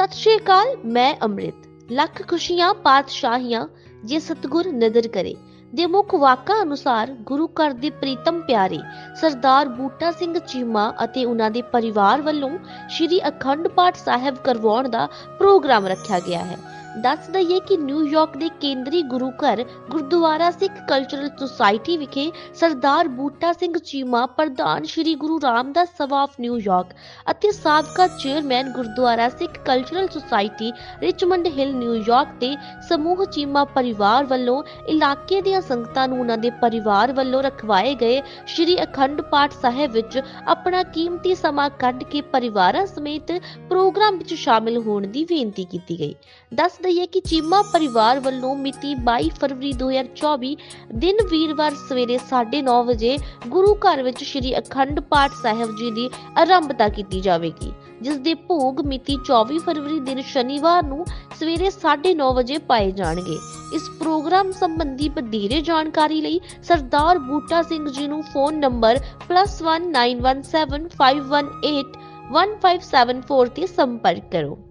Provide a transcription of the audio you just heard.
ਸਤਿ ਸ਼੍ਰੀ ਅਕਾਲ, ਮੈਂ ਅੰਮ੍ਰਿਤ। ਲੱਖ ਖੁਸ਼ੀਆਂ, ਪਾਤਸ਼ਾਹੀਆਂ, ਜੇ ਸਤਗੁਰ ਨਦਰ ਕਰੇ। ਦੇ ਮੁੱਖ ਵਾਕਾਂ ਅਨੁਸਾਰ ਗੁਰੂ ਘਰ ਦੇ ਪ੍ਰੀਤਮ ਪਿਆਰੇ, ਸਰਦਾਰ ਬੂਟਾ ਸਿੰਘ ਚੀਮਾ ਅਤੇ ਉਹਨਾਂ ਦੇ ਪਰਿਵਾਰ ਵੱਲੋਂ ਸ੍ਰੀ ਅਖੰਡ ਪਾਠ ਸਾਹਿਬ ਕਰਵਾਉਣ ਦਾ ਪ੍ਰੋਗਰਾਮ ਰੱਖਿਆ ਗਿਆ ਹੈ। ਦੱਸ ਦਈਏ ਕਿ ਨਿਊਯਾਰਕ ਦੇ ਕੇਂਦਰੀ ਗੁਰੂ ਘਰ ਗੁਰਦੁਆਰਾ ਸਿੱਖ ਕਲਚਰਲ ਸੁਸਾਇਟੀ ਵਿਖੇ ਸਰਦਾਰ ਬੂਟਾ ਸਿੰਘ ਚੀਮਾ, ਪ੍ਰਧਾਨ ਸ੍ਰੀ ਗੁਰੂ ਰਾਮਦਾਸ ਸਭਾ ਨਿਊਯਾਰਕ ਅਤੇ ਸਾਬਕਾ chairman gurdwara Sikh cultural society Richmond Hill New York ਦੇ ਸਮੂਹ ਚੀਮਾ ਪਰਿਵਾਰ ਵੱਲੋਂ ਇਲਾਕੇ ਦੀਆਂ ਸੰਗਤਾਂ ਨੂੰ ਉਹਨਾਂ ਦੇ ਪਰਿਵਾਰ ਵੱਲੋਂ ਰਖਵਾਏ ਗਏ ਸ੍ਰੀ ਅਖੰਡ ਪਾਠ ਸਾਹਿਬ ਵਿੱਚ ਆਪਣਾ ਕੀਮਤੀ ਸਮਾਂ ਕੱਢ ਕੇ ਪਰਿਵਾਰਾਂ ਸਮੇਤ ਪ੍ਰੋਗਰਾਮ ਵਿੱਚ ਸ਼ਾਮਿਲ ਹੋਣ ਦੀ ਬੇਨਤੀ ਕੀਤੀ ਗਈ। ਦੱਸ ਦਈਏ ਕਿ ਚੀਮਾ ਪਰਿਵਾਰ ਵੱਲੋਂ ਮਿਤੀ 22 ਫਰਵਰੀ 2024 ਦਿਨ ਵੀਰਵਾਰ ਸਵੇਰੇ 9:30 ਵਜੇ ਗੁਰੂ ਘਰ ਵਿੱਚ ਸ੍ਰੀ ਅਖੰਡ ਪਾਠ ਸਾਹਿਬ ਜੀ ਦੀ ਆਰੰਭਤਾ ਕੀਤੀ ਜਾਵੇਗੀ, ਜਿਸ ਦੇ ਭੋਗ ਮਿਤੀ 24 ਫਰਵਰੀ ਦਿਨ ਸ਼ਨੀਵਾਰ ਨੂੰ ਸਵੇਰੇ 9:30 ਵਜੇ ਪਾਏ ਜਾਣਗੇ। ਇਸ ਪ੍ਰੋਗਰਾਮ ਸੰਬੰਧੀ ਵਧੇਰੇ ਜਾਣਕਾਰੀ ਲਈ ਸਰਦਾਰ ਬੂਟਾ ਸਿੰਘ ਜੀ ਨੂੰ ਫੋਨ ਨੰਬਰ +191751811574 ਤੇ ਸੰਪਰਕ ਕਰੋ।